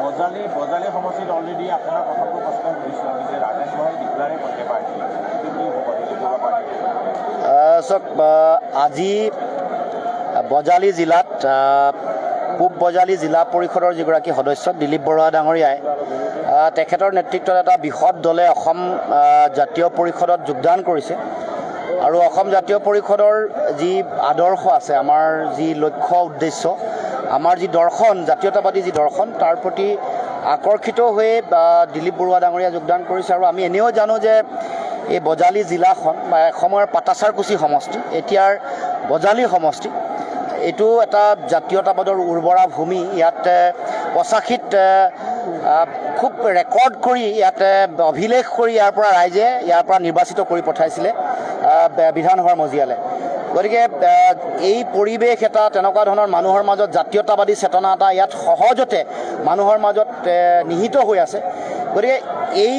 বজালি বজালি সমষ্টিত অলৰেডি আপোনাৰ প্ৰথমটো প্ৰশ্ন আমি যে ৰাজেশ গোহাঁই ডিক্লাৰে কৰিছে চাওক আজি বজালি জিলাত পূব বজালি জিলা পৰিষদৰ যিগৰাকী সদস্য দিলীপ বৰুৱা ডাঙৰীয়াই তেখেতৰ নেতৃত্বত এটা বৃহৎ দলে অসম জাতীয় পৰিষদত যোগদান কৰিছে। আৰু অসম জাতীয় পৰিষদৰ যি আদৰ্শ আছে আমাৰ যি লক্ষ্য উদ্দেশ্য আমাৰ যি দৰ্শন জাতীয়তাবাদী যি দৰ্শন তাৰ প্ৰতি আকৰ্ষিত হৈয়ে দিলীপ বৰুৱা ডাঙৰীয়া যোগদান কৰিছে আৰু আমি এনেও জানো যে এই বজালি জিলাখন বা এসময়ৰ পাটাচাৰকুচি সমষ্টি এতিয়াৰ বজালি সমষ্টি এইটো এটা জাতীয়তাবাদৰ উৰ্বৰা ভূমি। ইয়াত পঁচাশীত খুব ৰেকৰ্ড কৰি ইয়াত অভিলেখ কৰি ইয়াৰ পৰা ৰাইজে ইয়াৰ পৰা নিৰ্বাচিত কৰি পঠাইছিলে। বিধানসভাৰ মজিয়ালে। গতিকে এই পৰিৱেশ এটা তেনেকুৱা ধৰণৰ মানুহৰ মাজত জাতীয়তাবাদী চেতনা এটা ইয়াত সহজতে মানুহৰ মাজত নিহিত হৈ আছে। গতিকে এই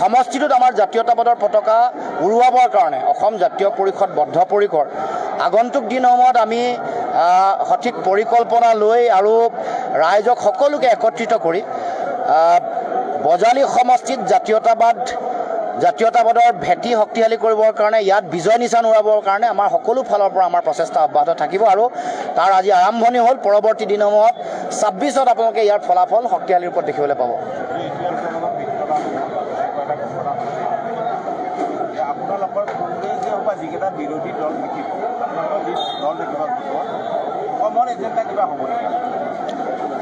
সমষ্টিটোত আমাৰ জাতীয়তাবাদৰ পতাকা উৰুৱাবৰ কাৰণে অসম জাতীয় পৰিষদ বদ্ধপৰিকৰ আগন্তুক দিনসমূহত আমি সঠিক পৰিকল্পনা লৈ আৰু ৰাইজক সকলোকে একত্ৰিত কৰি বজালি সমষ্টিত জাতীয়তাবাদ জাতীয়তাবাদৰ ভেটি শক্তিশালী কৰিবৰ কাৰণে ইয়াত বিজয় নিচান উৰাবৰ কাৰণে আমাৰ সকলো ফালৰ পৰা আমাৰ প্ৰচেষ্টা অব্যাহত থাকিব আৰু তাৰ আজি আৰম্ভণি হ'ল। পৰৱৰ্তী দিনসমূহত ছাব্বিছত আপোনালোকে ইয়াৰ ফলাফল শক্তিশালী ৰূপত দেখিবলৈ পাব। যে আপোনালোকৰ কংগ্ৰেছে হওক বা যিকেইটা বিৰোধী দল থাকিব আপোনালোকৰ যি দল থাকিব গোটৰ কমন এজেণ্ডা কিবা হ'ব নেকি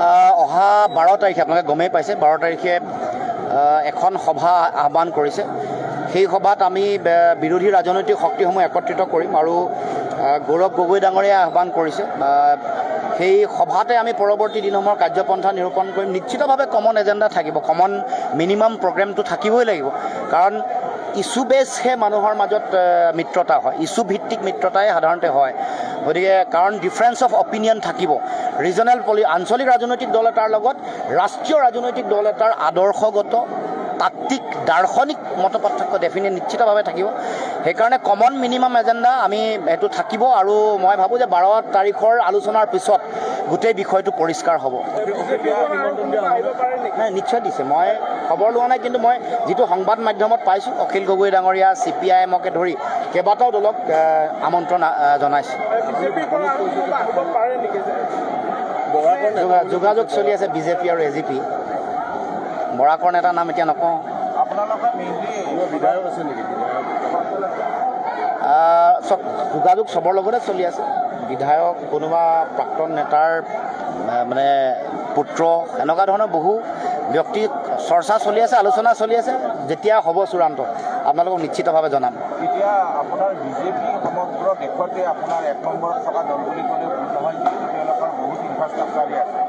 আহ, অহা বাৰ তাৰিখে আপোনালোকে গমেই পাইছে বাৰ তাৰিখে এখন সভা আহ্বান কৰিছে। সেই সভাত আমি বিৰোধী ৰাজনৈতিক শক্তিসমূহ একত্ৰিত কৰিম আৰু গৌৰৱ গগৈ ডাঙৰীয়াই আহ্বান কৰিছে। সেই সভাতে আমি পৰৱৰ্তী দিনসমূহৰ কাৰ্যপন্থা নিৰূপণ কৰিম। নিশ্চিতভাৱে কমন এজেণ্ডা থাকিব। কমন মিনিমাম প্ৰগ্ৰেমটো থাকিবই লাগিব। কাৰণ ইছ্যু বেছহে মানুহৰ মাজত মিত্ৰতা হয়। ইছ্যু ভিত্তিক মিত্ৰতাই সাধাৰণতে হয়। গতিকে কাৰণ ডিফাৰেঞ্চ অফ অপিনিয়ন থাকিব। ৰিজনেল পলি আঞ্চলিক ৰাজনৈতিক দল এটাৰ লগত, ৰাষ্ট্ৰীয় ৰাজনৈতিক দল এটাৰ আদৰ্শগত, তাত্ত্বিক, দাৰ্শনিক মত পাৰ্থক্য ডেফিনেট নিশ্চিতভাৱে থাকিব। সেইকাৰণে কমন মিনিমাম এজেণ্ডা আমি, এইটো থাকিব আৰু মই ভাবোঁ যে বাৰ তাৰিখৰ আলোচনাৰ পিছত গোটেই বিষয়টো পৰিষ্কাৰ হ'ব। নাই, নিশ্চয় দিছে। মই খবৰ লোৱা নাই, কিন্তু মই যিটো সংবাদ মাধ্যমত পাইছোঁ, অখিল গগৈ ডাঙৰীয়া, চি পি আই এমকে ধৰি কেইবাটাও দলক আমন্ত্ৰণ জনাইছোঁ। যোগাযোগ চলি আছে বিজেপি আৰু এ জি পি। বৰাকৰ নেতাৰ নাম এতিয়া নকওঁ। যোগাযোগ চবৰ লগতে চলি আছে। বিধায়ক কোনোবা প্ৰাক্তন নেতাৰ মানে পুত্ৰ এনেকুৱা ধৰণৰ বহু ব্যক্তি চৰ্চা চলি আছে আলোচনা চলি আছে যেতিয়া হ'ব চূড়ান্ত আপোনালোকক নিশ্চিতভাৱে জনাম। এতিয়া আপোনাৰ বিজেপি সমগ্ৰ দেশতে আপোনাৰ এক নম্বৰত থকা দল বুলি ক'লে ভুল নহয় যিহেতু তেওঁলোকৰ বহুত ইনফ্ৰাষ্ট্ৰাকচাৰে আছে।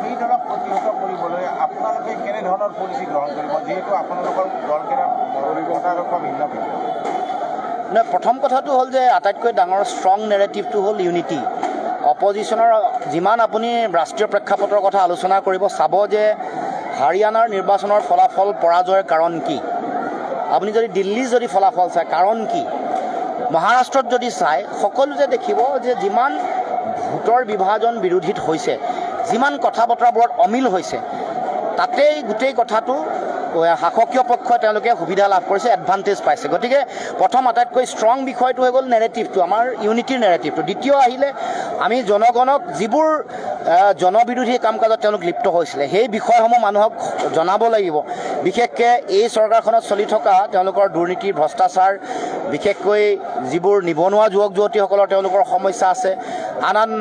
সেই দলক প্ৰতিহত কৰিবলৈ আপোনালোকে কেনেধৰণৰ পলিচি গ্ৰহণ কৰিব যিহেতু আপোনালোকৰ দলকেইটা ভিন্ন ভিন্ন প্ৰথম কথাটো হ'ল যে আটাইতকৈ ডাঙৰ ষ্ট্ৰং নেৰেটিভটো হ'ল ইউনিটি অপজিশ্যনৰ যিমান আপুনি ৰাষ্ট্ৰীয় প্ৰেক্ষাপটৰ কথা আলোচনা কৰিব চাব যে হাৰিয়ানাৰ নিৰ্বাচনৰ ফলাফল পৰাজয়ৰ কাৰণ কি। আপুনি যদি দিল্লীৰ যদি ফলাফল চায় কাৰণ কি? মহাৰাষ্ট্ৰত যদি চায় সকলোতে দেখিব যে যিমান ভোটৰ বিভাজন বিৰোধীত হৈছে যিমান কথা বতৰাবোৰত অমিল হৈছে তাতেই গোটেই কথাটো শাসকীয় পক্ষই তেওঁলোকে সুবিধা লাভ কৰিছে এডভান্টেজ পাইছে। গতিকে প্ৰথম আটাইতকৈ ষ্ট্ৰং বিষয়টো হৈ গ'ল নেৰেটিভটো আমাৰ ইউনিটিৰ নেৰেটিভটো দ্বিতীয় আহিলে আমি জনগণক যিবোৰ জনবিৰোধী কাম কাজত তেওঁলোক লিপ্ত হৈছিলে। সেই বিষয়সমূহ মানুহক জনাব লাগিব। বিশেষকৈ এই চৰকাৰখনত চলি থকা তেওঁলোকৰ দুৰ্নীতি ভ্ৰষ্টাচাৰ বিশেষকৈ যিবোৰ নিবনুৱা যুৱক যুৱতীসকলৰ তেওঁলোকৰ সমস্যা আছে আন আন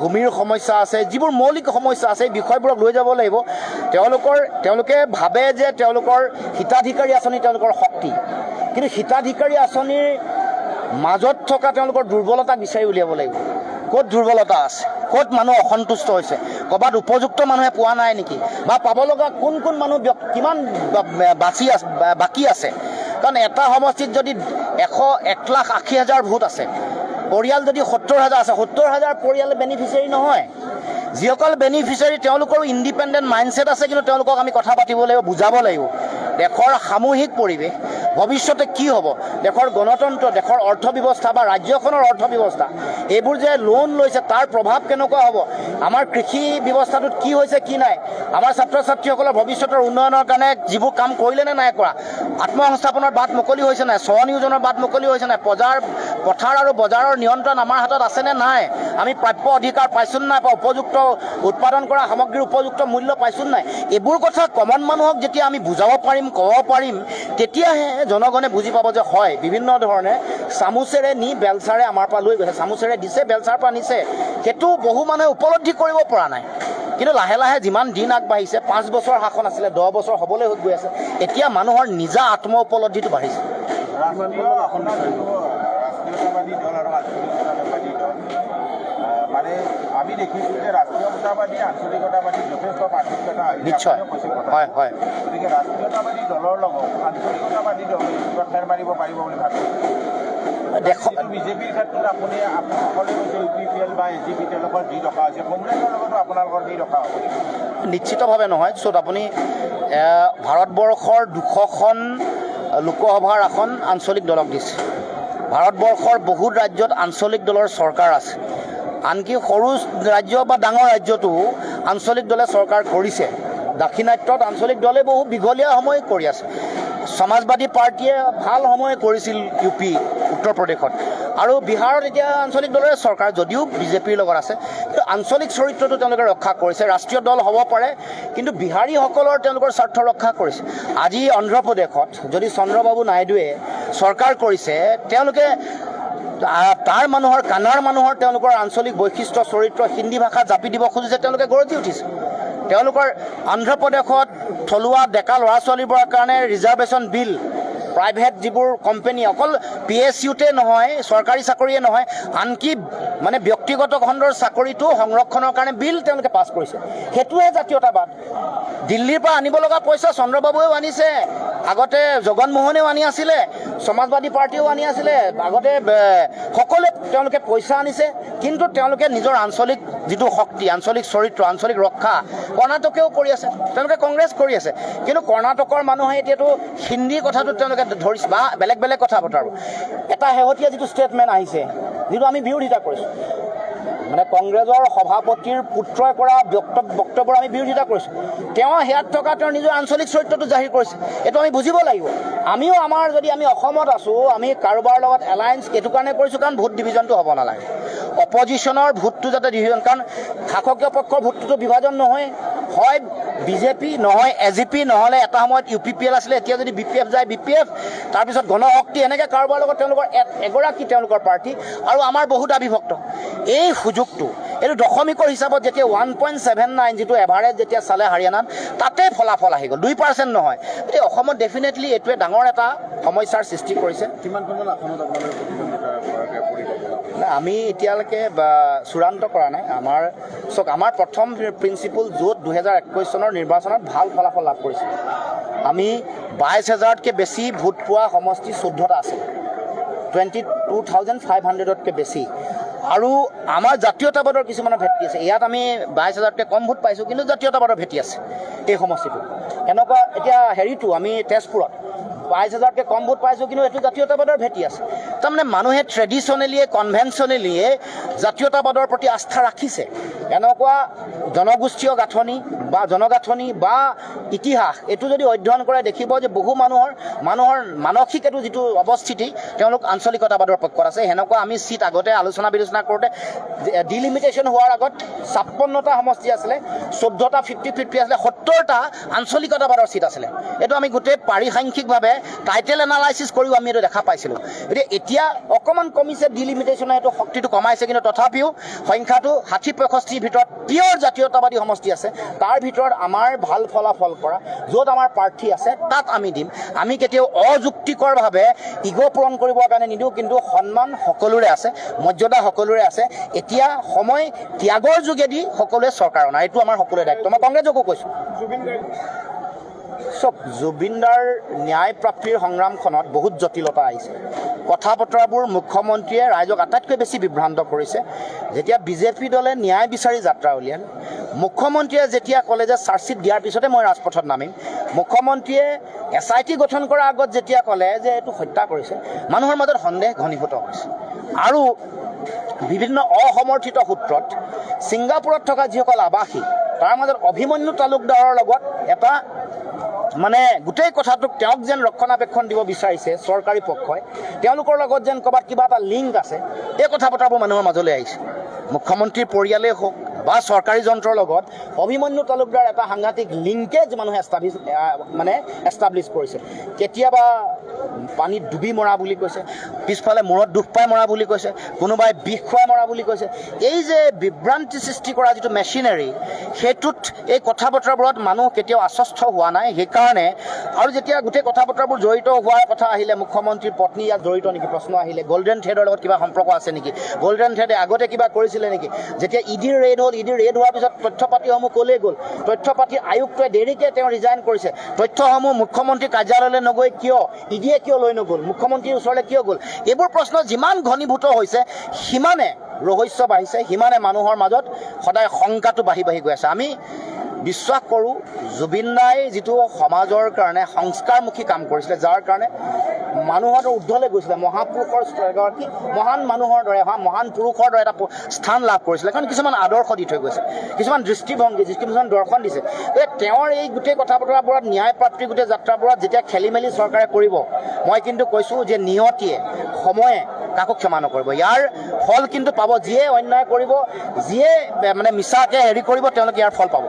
ভূমিৰ সমস্যা আছে যিবোৰ মৌলিক সমস্যা আছে এই বিষয়বোৰক লৈ যাব লাগিব। তেওঁলোকৰ তেওঁলোকে ভাবে যে তেওঁলোকৰ হিতাধিকাৰী আঁচনি তেওঁলোকৰ শক্তি। কিন্তু হিতাধিকাৰী আঁচনিৰ মাজত থকা তেওঁলোকৰ দুৰ্বলতা বিচাৰি উলিয়াব লাগিব। ক'ত দুৰ্বলতা আছে? ক'ত মানুহ অসন্তুষ্ট হৈছে? ক'ৰবাত উপযুক্ত মানুহে পোৱা নাই নেকি? বা পাব লগা কোন কোন মানুহ কিমান বাচি আছে বাকী আছে? কাৰণ এটা সমষ্টিত যদি এশ এক লাখ আশী হাজাৰ ভোট আছে, পৰিয়াল যদি সত্তৰ হাজাৰ আছে, সত্তৰ হাজাৰ পৰিয়াল বেনিফিচিয়াৰী নহয়। যিসকল বেনিফিচিয়াৰী তেওঁলোকৰো ইণ্ডিপেণ্ডেণ্ট মাইণ্ডছেট আছে, কিন্তু তেওঁলোকক আমি কথা পাতিব লাগিব, বুজাব লাগিব। দেশৰ সামূহিক পৰিৱেশ, ভৱিষ্যতে কি হ'ব? দেশৰ গণতন্ত্ৰ, দেশৰ অৰ্থ ব্যৱস্থা বা ৰাজ্যখনৰ অৰ্থ ব্যৱস্থা এইবোৰ যে লোন লৈছে তাৰ প্ৰভাৱ কেনেকুৱা হ'ব? আমাৰ কৃষি ব্যৱস্থাটোত কি হৈছে, কি নাই? আমাৰ ছাত্ৰ ছাত্ৰীসকলৰ ভৱিষ্যতৰ উন্নয়নৰ কাৰণে যিবোৰ কাম কৰিলে নে নাই কৰা? আত্মসংস্থাপনৰ বাট মুকলি হৈছে নাই? স্বনিয়োজনৰ বাট মুকলি হৈছে নাই? বজাৰ, পথাৰ আৰু বজাৰৰ নিয়ন্ত্ৰণ আমাৰ হাতত আছেনে নাই? আমি প্ৰাপ্য অধিকাৰ পাইছোঁ নাই? বা উপযুক্ত উৎপাদন কৰা সামগ্ৰীৰ উপযুক্ত মূল্য পাইছোঁ নাই? এইবোৰ কথা কমন মানুহক যেতিয়া আমি বুজাব পাৰিম ক'ব পাৰিম, তেতিয়াহে জনগণে বুজি পাব যে হয়, বিভিন্ন ধৰণে চামুচেৰে নি বেলচাৰে আমাৰ পৰা লৈ গৈছে, চামুচেৰে দিছে, বেলচাৰ পৰা নিছে। সেইটো বহু মানুহে উপলব্ধি কৰিব পৰা নাই। কিন্তু লাহে লাহে যিমান দিন আগবাঢ়িছে, পাঁচ বছৰ শাসন আছিলে, দহ বছৰ হ'বলৈ হৈ গৈ আছে, এতিয়া মানুহৰ নিজা আত্ম উপলব্ধিটো বাঢ়িছে মানে আমি দেখিছোঁ যে ৰাষ্ট্ৰীয়তাবাদী আঞ্চলিকতাবাদী যথেষ্ট পাৰ্থক্যতা। নিশ্চয়। হয় হয়। গতিকে ৰাষ্ট্ৰীয়তাবাদী দলৰ লগত আঞ্চলিকতাবাদী দলে ফেৰ মাৰিব পাৰিব বুলি বিজেপিৰ ক্ষেত্ৰত আপুনি সকলোৱে কৈছে ইউ পি পি এল বা এ জি পি তেওঁলোকৰ দি ৰখা হৈছে কংগ্ৰেছৰ লগতো আপোনালোকৰ দি ৰখা হ'ব। নিশ্চিতভাৱে নহয় য'ত আপুনি ভাৰতবৰ্ষৰ দুশখন লোকসভাৰ আসন আঞ্চলিক দলক দিছে। ভাৰতবৰ্ষৰ বহুত ৰাজ্যত আঞ্চলিক দলৰ চৰকাৰ আছে। আনকি সৰু ৰাজ্য বা ডাঙৰ ৰাজ্যতো আঞ্চলিক দলে চৰকাৰ কৰিছে। দাক্ষিণাত্যত আঞ্চলিক দলে বহু দীঘলীয়া সময় কৰি আছে। সমাজবাদী পাৰ্টীয়ে ভাল সময় কৰিছিল ইউ পি উত্তৰ প্ৰদেশত। আৰু বিহাৰত এতিয়া আঞ্চলিক দলৰে চৰকাৰ যদিও বিজেপিৰ লগত আছে কিন্তু আঞ্চলিক চৰিত্ৰটো তেওঁলোকে ৰক্ষা কৰিছে। ৰাষ্ট্ৰীয় দল হ'ব পাৰে কিন্তু বিহাৰীসকলৰ তেওঁলোকৰ স্বাৰ্থ ৰক্ষা কৰিছে। আজি অন্ধ্ৰপ্ৰদেশত যদি চন্দ্ৰবাবু নাইডুৱে চৰকাৰ কৰিছে তেওঁলোকে তাৰ মানুহৰ কানাৰ মানুহৰ তেওঁলোকৰ আঞ্চলিক বৈশিষ্ট্য চৰিত্ৰ হিন্দী ভাষা জাপি দিব খুজিছে তেওঁলোকে গৰজি উঠিছে। তেওঁলোকৰ অন্ধ্ৰপ্ৰদেশত থলুৱা ডেকা ল'ৰা ছোৱালীবোৰৰ কাৰণে ৰিজাৰ্ভেশ্যন বিল প্ৰাইভেট যিবোৰ কোম্পেনী অকল পি এছ ইউতে নহয় চৰকাৰী চাকৰিয়ে নহয় আনকি মানে ব্যক্তিগত খণ্ডৰ চাকৰিটো সংৰক্ষণৰ কাৰণে বিল তেওঁলোকে পাছ কৰিছে। সেইটোহে জাতীয়তাবাদ। দিল্লীৰ পৰা আনিব লগা পইচা চন্দ্ৰবাবুৱেও আনিছে, আগতে জগনমোহনেও আনি আছিলে, সমাজবাদী পাৰ্টীয়েও আনি আছিলে, আগতে সকলোৱে তেওঁলোকে পইচা আনিছে, কিন্তু তেওঁলোকে নিজৰ আঞ্চলিক যিটো শক্তি, আঞ্চলিক চৰিত্ৰ, আঞ্চলিক ৰক্ষা কৰ্ণাটকেও কৰি আছে, তেওঁলোকে কংগ্ৰেছ কৰি আছে। কিন্তু কৰ্ণাটকৰ মানুহে এতিয়াতো হিন্দী কথাটো তেওঁলোকে ধৰিছে, বা বেলেগ বেলেগ কথা বতৰাবোৰ এটা শেহতীয়া যিটো ষ্টেটমেণ্ট আহিছে যিটো আমি বিৰোধিতা কৰিছোঁ। মানে কংগ্ৰেছৰ সভাপতিৰ পুত্ৰই বক্তব্য বক্তব্যৰ আমি বিৰোধিতা কৰিছোঁ। তেওঁ সেয়াত থকা তেওঁৰ নিজৰ আঞ্চলিক চৰিত্ৰটো জাহিৰ কৰিছে। এইটো আমি বুজিব লাগিব। আমিও আমাৰ যদি আমি অসমত আছোঁ, আমি কাৰোবাৰ লগত এলায়েন্স এইটো কাৰণে কৰিছোঁ, কাৰণ ভোট ডিভিজনটো হ'ব নালাগে। অপজিশ্যনৰ ভোটটো যাতে ডিভিজন কাৰণ শাসকীয় পক্ষৰ ভোটটোতো বিভাজন নহয়, হয় বিজেপি নহয়, এ জি পি নহ'লে এটা সময়ত ইউ পি পি এল আছিলে, এতিয়া যদি বি পি এফ যায়, বি পি এফ, তাৰপিছত গণশক্তি, এনেকৈ কাৰোবাৰ লগত তেওঁলোকৰ এগৰাকী তেওঁলোকৰ পাৰ্টী আৰু আমাৰ বহুত আবিভক্ত। এই সুযোগটো, এইটো দশমিকৰ হিচাপত যেতিয়া ওৱান পইণ্ট ছেভেন নাইন যিটো এভাৰেজ যেতিয়া চালে হাৰিয়ানাত, তাতে ফলাফল আহি গ'ল। দুই পাৰ্চেণ্ট নহয়। গতিকে অসমত ডেফিনেটলি এইটোৱে ডাঙৰ এটা সমস্যাৰ সৃষ্টি কৰিছে। আসনত আপোনালোকে প্ৰতিদ্বন্দ্বিতা কৰাৰ পৰিকল্পনা নাই, আমি এতিয়ালৈকে চূড়ান্ত কৰা নাই। আমাৰ, চাওক, আমাৰ প্ৰথম প্ৰিন্সিপল য'ত দুহেজাৰ একৈছ চনৰ নিৰ্বাচনত ভালো ফলাফল লাভ কৰিছিল। আমি বাইছ হাজাৰতকৈ বেছি ভোট পোৱা সমষ্টি চৈধ্যটা আছিল। টুৱেণ্টি, টু থাউজেণ্ড ফাইভ হাণ্ড্ৰেডতকৈ বেছি। আৰু আমাৰ জাতীয়তাবাদৰ কিছুমানৰ ভেটি আছে। ইয়াত আমি বাইছ হাজাৰতকৈ কম ভোট পাইছোঁ, কিন্তু জাতীয়তাবাদৰ ভেটি আছে এই সমষ্টিটো এনেকুৱা এতিয়া হেৰিটো, আমি তেজপুৰত। বাইছ হাজাৰতকৈ কম ভোট পাইছোঁ, কিন্তু এইটো জাতীয়তাবাদৰ ভেটি আছে। তাৰমানে মানুহে ট্ৰেডিশ্যনেলিয়ে কনভেনশ্যনেলিয়ে জাতীয়তাবাদৰ প্ৰতি আস্থা ৰাখিছে। এনেকুৱা জনগোষ্ঠীয় গাঁথনি বা জনগাঁথনি বা ইতিহাস, এইটো যদি অধ্যয়ন কৰে, দেখিব যে বহু মানুহৰ মানুহৰ মানসিক এইটো যিটো অৱস্থিতি, তেওঁলোক আঞ্চলিকতাবাদৰ পক্ষত আছে। সেনেকুৱা আমি চিট আগতে আলোচনা বিলোচনা কৰোঁতে ডিলিমিটেশ্যন হোৱাৰ আগত ছাপন্নটা সমষ্টি আছিলে, চৈধ্যটা ফিফটি ফিফটি আছিলে, সত্তৰটা আঞ্চলিকতাবাদৰ চিট আছিলে। এইটো আমি গোটেই পাৰিসাংখ্যিকভাৱে টাইটেল এনালাইচিছ কৰিও আমি এইটো দেখা পাইছিলোঁ। গতিকে এতিয়া অকণমান কমিছে ডিলিমিটেশ্যনে এইটো শক্তিটো কমাইছে, কিন্তু তথাপিও সংখ্যাটো ষাঠি পঁয়ষষ্ঠিৰ ভিতৰত পিয়ৰ জাতীয়তাবাদী সমষ্টি আছে, তাৰ ভিতৰত আমাৰ ভালো ফলাফল কৰা, য'ত আমাৰ প্ৰাৰ্থী আছে, তাত আমি দিম। আমি কেতিয়াও অযুক্তিকৰভাৱে ইগ' পূৰণ কৰিবৰ কাৰণে নিদিওঁ, কিন্তু সন্মান সকলোৰে আছে, মৰ্যাদা সকলোৰে আছে। এতিয়া সময় ত্যাগৰ যোগেদি সকলোৱে চৰকাৰ অনা, এইটো আমাৰ সকলোৰে দায়িত্ব। মই কংগ্ৰেছকো কৈছোঁ। চব জুবিনদাৰ ন্যায় প্ৰাপ্তিৰ সংগ্ৰামখনত বহুত জটিলতা আহিছে। কথা বতৰাবোৰ মুখ্যমন্ত্ৰীয়ে ৰাইজক আটাইতকৈ বেছি বিভ্ৰান্ত কৰিছে। যেতিয়া বিজেপি দলে ন্যায় বিচাৰি যাত্ৰা উলিয়াল, মুখ্যমন্ত্ৰীয়ে যেতিয়া ক'লে যে চাৰ্জশ্বিট দিয়াৰ পিছতে মই ৰাজপথত নামিম, মুখ্যমন্ত্ৰীয়ে এছ আই টি গঠন কৰাৰ আগত যেতিয়া ক'লে যে এইটো হত্যা কৰিছে, মানুহৰ মাজত সন্দেহ ঘনীভূত হৈছে। আৰু বিভিন্ন অসমৰ্থিত সূত্ৰত, ছিংগাপুৰত থকা যিসকল আৱাসী তাৰ মাজত অভিমন্যু তালুকদাৰৰ লগত এটা মানে গোটেই কথাটোক তেওঁক যেন ৰক্ষণাবেক্ষণ দিব বিচাৰিছে চৰকাৰী পক্ষই, তেওঁলোকৰ লগত যেন ক'ৰবাত কিবা এটা লিংক আছে, এই কথা বতৰাবোৰ মানুহৰ মাজলৈ আহিছে। মুখ্যমন্ত্ৰীৰ পৰিয়ালেই হওক বা চৰকাৰী যন্ত্ৰৰ লগত অভিমন্যু তালুকদাৰ এটা সাংঘাতিক লিংকেজ মানুহে এষ্টাব্লিছ মানে এষ্টাব্লিছ কৰিছে। কেতিয়াবা পানীত ডুবি মৰা বুলি কৈছে, পিছফালে মূৰত দুখ পাই মৰা বুলি কৈছে, কোনোবাই বিষ খুৱাই মৰা বুলি কৈছে। এই যে বিভ্ৰান্তি সৃষ্টি কৰা যিটো মেচিনাৰী সেইটোত এই কথা বতৰাবোৰত মানুহ কেতিয়াও আশ্বস্ত হোৱা নাই। সেইকাৰণে আৰু যেতিয়া গোটেই কথা বতৰাবোৰ জড়িত হোৱাৰ কথা আহিলে, মুখ্যমন্ত্ৰীৰ পত্নী ইয়াত জড়িত নেকি? প্ৰশ্ন আহিলে। গল্ডেন থ্ৰেডৰ লগত কিবা সম্পৰ্ক আছে নেকি? গল্ডেন থ্ৰেডে আগতে কিবা কৰিছিলে নেকি? যেতিয়া ইডিৰ ৰেড হ'ল ইডিৰ ৰেড হোৱাৰ পিছত তথ্য পাতিসমূহ ক'লৈ গ'ল? তথ্য পাতি আয়ুক্তই দেৰিকৈ তেওঁ ৰিজাইন কৰিছে। তথ্যসমূহ মুখ্যমন্ত্ৰী কাৰ্যালয়লৈ নগৈ কিয়? ইডিয়ে কিয় লৈ নগ'ল? মুখ্যমন্ত্ৰীৰ ওচৰলৈ কিয় গ'ল? এইবোৰ প্ৰশ্ন যিমান ঘনীভূত হৈছে সিমানে ৰহস্য বাঢ়িছে সিমানে মানুহৰ মাজত সদায় শংকাটো বাঢ়ি বাঢ়ি গৈ আছে। আমি বিশ্বাস কৰোঁ জুবিন দাই যিটো সমাজৰ কাৰণে সংস্কাৰমুখী কাম কৰিছিলে যাৰ কাৰণে মানুহৰ ঊৰ্ধলৈ গৈছিলে মহাপুৰুষৰ এগৰাকী মহান মানুহৰ দৰে মহান পুৰুষৰ দৰে এটা স্থান লাভ কৰিছিলে। কাৰণ কিছুমান আদৰ্শ দি থৈ গৈছে কিছুমান দৃষ্টিভংগী কিছুমান দৰ্শন দিছে। গতিকে তেওঁৰ এই গোটেই কথা বতৰাবোৰত ন্যায় প্ৰাপ্তিৰ গোটেই যাত্ৰাবোৰত যেতিয়া খেলি মেলি চৰকাৰে কৰিব মই কিন্তু কৈছোঁ যে নিয়তিয়ে সময়ে কাকো ক্ষমা নকৰিব। ইয়াৰ ফল কিন্তু পাব, যিয়ে অন্যায় কৰিব, যিয়ে মানে মিছাকৈ হেৰি কৰিব, তেওঁলোকে ইয়াৰ ফল পাব।